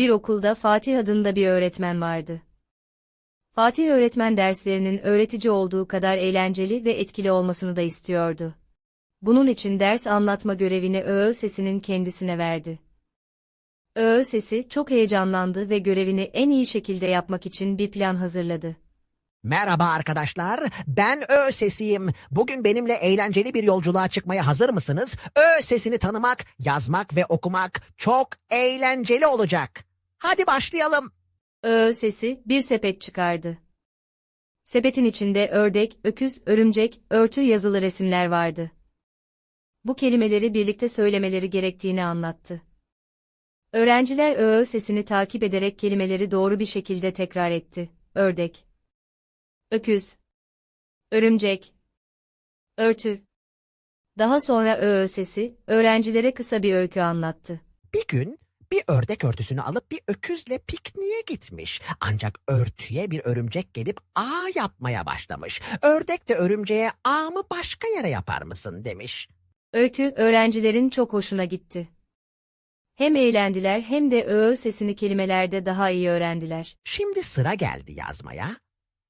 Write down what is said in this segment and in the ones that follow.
Bir okulda Fatih adında bir öğretmen vardı. Fatih öğretmen derslerinin öğretici olduğu kadar eğlenceli ve etkili olmasını da istiyordu. Bunun için ders anlatma görevini ÖÖ sesinin kendisine verdi. ÖÖ sesi çok heyecanlandı ve görevini en iyi şekilde yapmak için bir plan hazırladı. Merhaba arkadaşlar, ben Ö Sesiyim. Bugün benimle eğlenceli bir yolculuğa çıkmaya hazır mısınız? Ö sesini tanımak, yazmak ve okumak çok eğlenceli olacak. Hadi başlayalım. Ö sesi bir sepet çıkardı. Sepetin içinde ördek, öküz, örümcek, örtü yazılı resimler vardı. Bu kelimeleri birlikte söylemeleri gerektiğini anlattı. Öğrenciler ö sesini takip ederek kelimeleri doğru bir şekilde tekrar etti. Ördek, öküz, örümcek, örtü. Daha sonra ö sesi öğrencilere kısa bir öykü anlattı. Bir gün bir ördek örtüsünü alıp bir öküzle pikniğe gitmiş. Ancak örtüye bir örümcek gelip ağ yapmaya başlamış. Ördek de örümceğe ağımı başka yere yapar mısın demiş. Öykü öğrencilerin çok hoşuna gitti. Hem eğlendiler hem de ö sesini kelimelerde daha iyi öğrendiler. Şimdi sıra geldi yazmaya.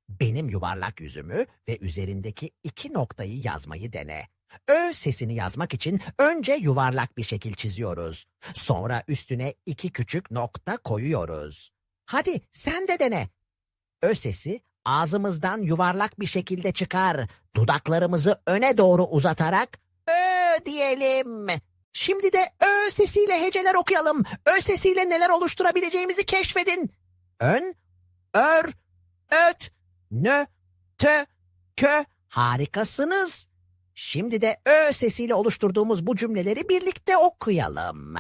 Benim yuvarlak yüzümü ve üzerindeki iki noktayı yazmayı dene. Ö sesini yazmak için önce yuvarlak bir şekil çiziyoruz. Sonra üstüne iki küçük nokta koyuyoruz. Hadi sen de dene. Ö sesi ağzımızdan yuvarlak bir şekilde çıkar. Dudaklarımızı öne doğru uzatarak Ö diyelim. Şimdi de Ö sesiyle heceler okuyalım. Ö sesiyle neler oluşturabileceğimizi keşfedin. Ön, ör, öt, nö, tö, kö. Harikasınız. Şimdi de Ö sesiyle oluşturduğumuz bu cümleleri birlikte okuyalım.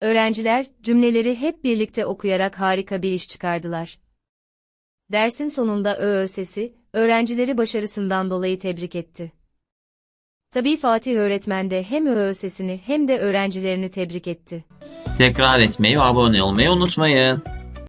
Öğrenciler cümleleri hep birlikte okuyarak harika bir iş çıkardılar. Dersin sonunda ö sesi öğrencileri başarısından dolayı tebrik etti. Tabii Fatih öğretmen de hem ö sesini hem de öğrencilerini tebrik etti. Tekrar etmeyi ve abone olmayı unutmayın.